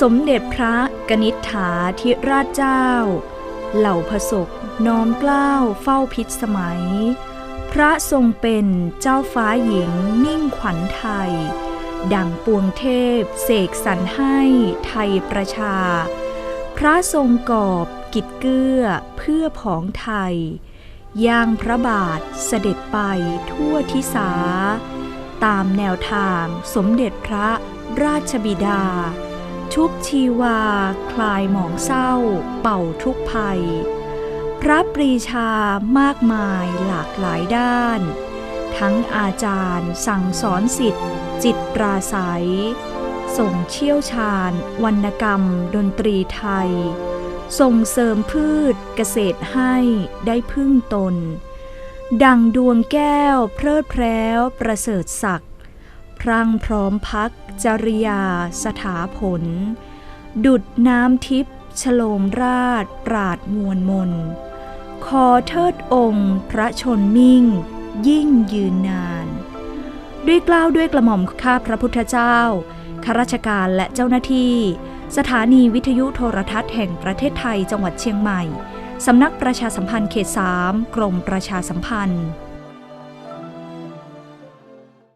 สมเด็จพระกนิษฐาธิราชเจ้า เหล่าพระศกน้อมเกล้าวเฝ้าพิษสมัย พระทรงเป็นเจ้าฟ้าหญิงนิ่งขวัญไทย ดังปวงเทพเสกสรรให้ไทยประชา พระทรงกอบกิจเกื้อเพื่อผองไทย ย่างพระบาทเสด็จไปทั่วทิศาตามแนวทางสมเด็จพระราชบิดา ชุบชีวา คลายหมองเศร้า เป่าทุกภัย พระปรีชามากมายหลากหลายด้าน ทั้งอาจารย์สั่งสอนสิทธิ์ จิตปราศัย ส่งเชี่ยวชาญ วรรณกรรม ดนตรีไทย ส่งเสริมพืชเกษตรให้ได้พึ่งตน ดังดวงแก้วเพลิดเพร้วประเสริฐศักดิ์ พรังพร้อมพักจริยาสถาผล ดุดน้ำทิพย์ฉโลมราชปราดมวลมน ขอเทิดองค์ พระชนมิ่ง ยิ่งยืนนาน ด้วยกล้าวด้วยกระหม่อมข้าพระพุทธเจ้าข้าราชการและเจ้าหน้าที่ สถานีวิทยุโทรทัศน์แห่งประเทศไทยจังหวัดเชียงใหม่ สำนักประชาสัมพันธ์เขต 3 กรมประชาสัมพันธ์